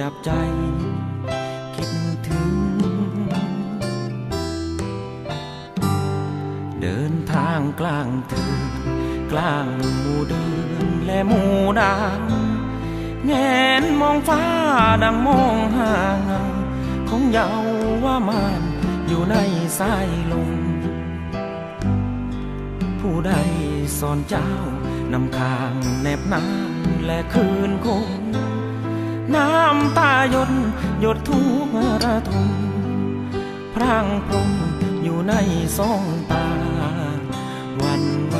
จับใจ คิดถึง เดินทางกลางเถือนกลางหมู่เดือนและหมู่ดาวแงนมองฟ้าดังมองห่างเงาของเยาว่ามานอยู่ในสายลมผู้ใดสอนเจ้านำคางแนบน้ำและคืนคงำตาหยดหยดทุกระทมพร่างพรมอยู่ในสองตาหวันไหว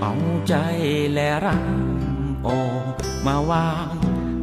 เอาใจและร่างออมาวาง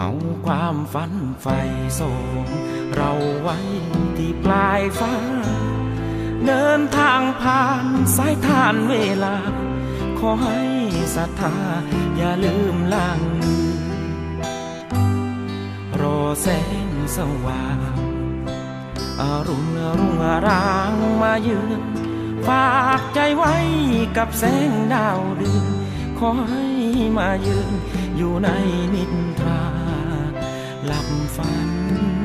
เอาความฝันไฟส่งเราไว้ที่ปลายฟ้า เดินทางผ่านสายทานเวลา ขอให้ศรัทธาอย่าลืมล่างรอแสงสว่างอรุณรุ่งรางมาเยือนฝากใจไว้กับแสงดาวเดือนขอให้มายืนอยู่ในนิทรา หลับฝัน